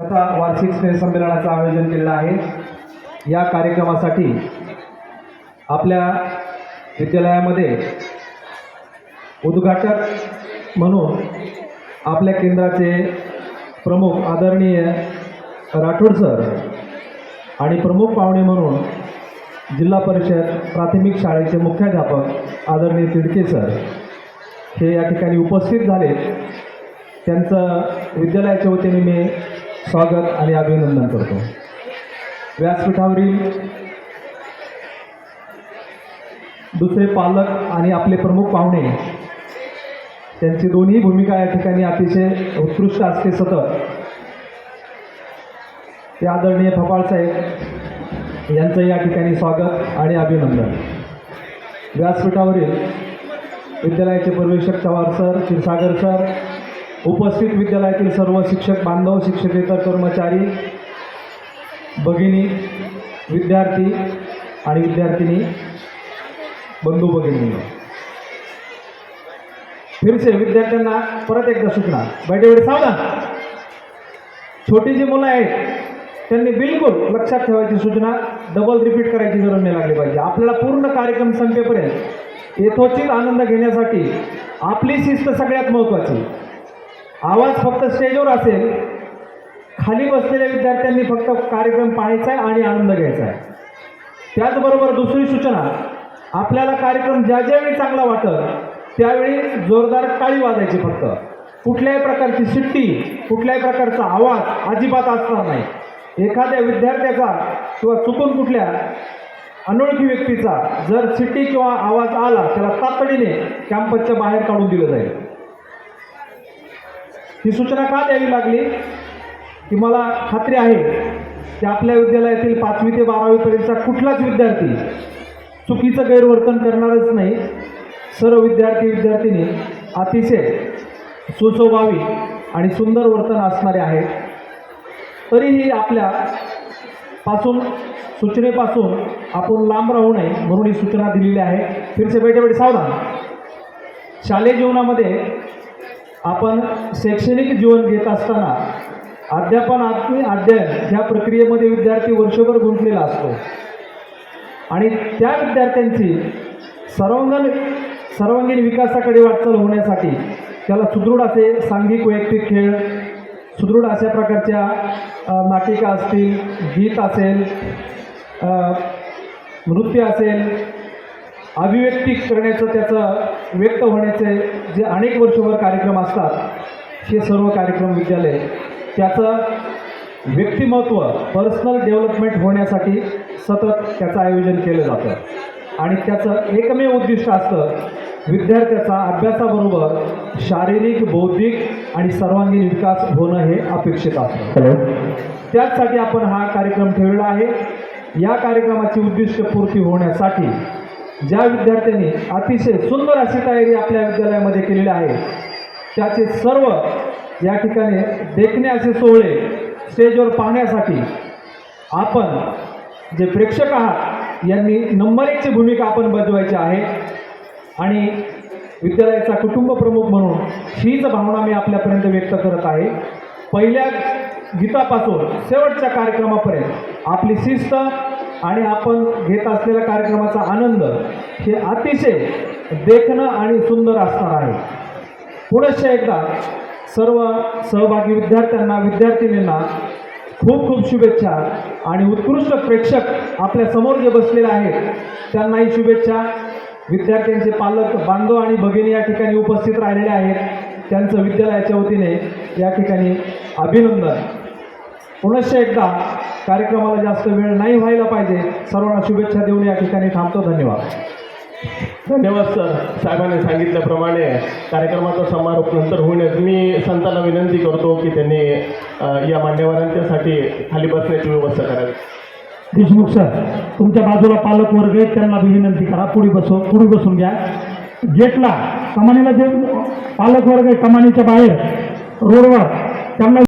आता वार्षिक स्नेहसंमेलनाचं आयोजन केलेलं आहे. या कार्यक्रमासाठी आपल्या विद्यालयामध्ये उद्घाटक म्हणून आपल्या केंद्राचे प्रमुख आदरणीय राठोड सर आणि प्रमुख पाहुणे म्हणून जिल्हा परिषद प्राथमिक शाळेचे मुख्याध्यापक आदरणीय तिडके सर हे या ठिकाणी उपस्थित झाले. त्यांचं विद्यालयाच्या वतीने मी स्वागत आणि अभिनंदन करतो. व्यासपीठावरील दुसरे पालक आणि आपले प्रमुख पाहुणे त्यांची दोन्ही भूमिका या ठिकाणी अतिशय उत्कृष्ट असते सतत. ते आदरणीय फपाळसाहेब यांचं या ठिकाणी स्वागत आणि अभिनंदन. व्यासपीठावरील विद्यालयाचे परिवेशक चव्हाण सर क्षीरसागर सर उपस्थित विद्यालयातील सर्व शिक्षक बांधव शिक्षकेतर कर्मचारी भगिनी विद्यार्थी आणि विद्यार्थिनी बंधू भगिनी. फिरसे विद्यार्थ्यांना परत एकदा सूचना. बैठेवेळी सावधान. छोटी जी मुलं आहेत त्यांनी बिलकुल लक्षात ठेवायची सूचना डबल रिपीट करायची गरज नाही लागली पाहिजे. आपल्याला पूर्ण कार्यक्रम संपेपर्यंत यथोचित आनंद घेण्यासाठी आपली शिस्त सगळ्यात महत्त्वाची आवाज फक्त स्टेजवर असेल. खाली बसलेल्या विद्यार्थ्यांनी फक्त कार्यक्रम पाहायचा आहे आणि आनंद घ्यायचा आहे. त्याचबरोबर दुसरी सूचना आपल्याला कार्यक्रम ज्या ज्यावेळी चांगला वाटत त्यावेळी जोरदार टाळी वाजायची फक्त. कुठल्याही प्रकारची शिट्टी कुठल्याही प्रकारचा आवाज अजिबात असणार नाही. एखाद्या विद्यार्थ्याचा किंवा चुकून कुठल्या अनोळखी व्यक्तीचा जर शिट्टी किंवा आवाज आला त्याला तातडीने कॅम्पसच्या बाहेर काढून दिलं जाईल. ही सूचना का द्यावी लागली? की मला खात्री आहे की आपल्या विद्यालयातील पाचवी ते बारावीपर्यंतचा कुठलाच विद्यार्थी चुकीचं गैरवर्तन करणारच नाही. सर्व विद्यार्थी विद्यार्थिनी अतिशय सुस्वभावी आणि सुंदर वर्तन असणारे आहेत. तरीही आपल्या पासून सूचनेपासून आपण लांब राहू नये म्हणून ही सूचना दिलेली आहे. फिरसे बैठे बैठे सावधान. शालेय जीवनामध्ये आपण शैक्षणिक जीवन घेत असताना अध्यापन आत्मी अध्ययन ह्या प्रक्रियेमध्ये विद्यार्थी वर्षभर गुंतलेला असतो. आणि त्या विद्यार्थ्यांची सर्वांगण सर्वांगीण विकासाकडे वाटचाल होण्यासाठी त्याला सुदृढ असे सांघिक वैयक्तिक खेळ सुदृढ अशा प्रकारच्या नाटिका असतील गीत असेल नृत्य असेल अभिव्यक्ती करण्याचं त्याचं व्यक्त होण्याचे जे अनेक वर्षभर कार्यक्रम असतात हे सर्व कार्यक्रम विद्यालय त्याचं व्यक्तिमत्व पर्सनल डेव्हलपमेंट होण्यासाठी सतत त्याचं आयोजन केलं जातं. आणि त्याचं एकमेव उद्दिष्ट असतं विद्यार्थ्याचा अभ्यासाबरोबर शारीरिक बौद्धिक आणि सर्वांगीण विकास होणं हे अपेक्षित असतं. त्याचसाठी आपण हा कार्यक्रम ठेवलेला आहे. या कार्यक्रमाची उद्दिष्ट पूर्ती होण्यासाठी ज्या विद्यार्थ्यांनी अतिशय सुंदर अशी तयारी आपल्या विद्यालयामध्ये केलेली आहे त्याचे सर्व या ठिकाणी देखणे असे सोहळे स्टेजवर पाहण्यासाठी आपण जे प्रेक्षक आहात यांनी नंबर एकची भूमिका आपण बजवायची आहे. आणि विद्यालयाचा कुटुंब प्रमुख म्हणून हीच भावना मी आपल्यापर्यंत व्यक्त करत आहे. पहिल्या गीतापासून शेवटच्या कार्यक्रमापर्यंत आपली शिस्त आणि आपण घेत असलेल्या कार्यक्रमाचा आनंद हे अतिशय देखणं आणि सुंदर असणार आहे. पुनश्च एकदा सर्व सहभागी विद्यार्थ्यांना विद्यार्थिनींना खूप खूप शुभेच्छा आणि उत्कृष्ट प्रेक्षक आपल्यासमोर जे बसलेले आहेत त्यांनाही शुभेच्छा. विद्यार्थ्यांचे पालक बांधव आणि भगिनी या ठिकाणी उपस्थित राहिलेले आहेत. त्यांचं विद्यालयाच्या वतीने या ठिकाणी अभिनंदन. पुनश्च एकदा कार्यक्रमाला जास्त वेळ नाही व्हायला पाहिजे. सर्वांना शुभेच्छा देऊन या ठिकाणी थांबतो. धन्यवाद. धन्यवाद सर. साहेबांनी सांगितल्याप्रमाणे कार्यक्रमाचा समारोप नंतर होण्यास मी संतांना विनंती करतो की त्यांनी या मान्यवरांच्यासाठी खाली बसण्याची व्यवस्था करावी. देशमुख सर तुमच्या बाजूला पालक वर्ग आहेत त्यांना विनंती करा. पुढे बसव पुढे बसून घ्या. गेटला कमानीला जे पालक वर्ग आहे कमानीच्या बाहेर रोडवर त्यांना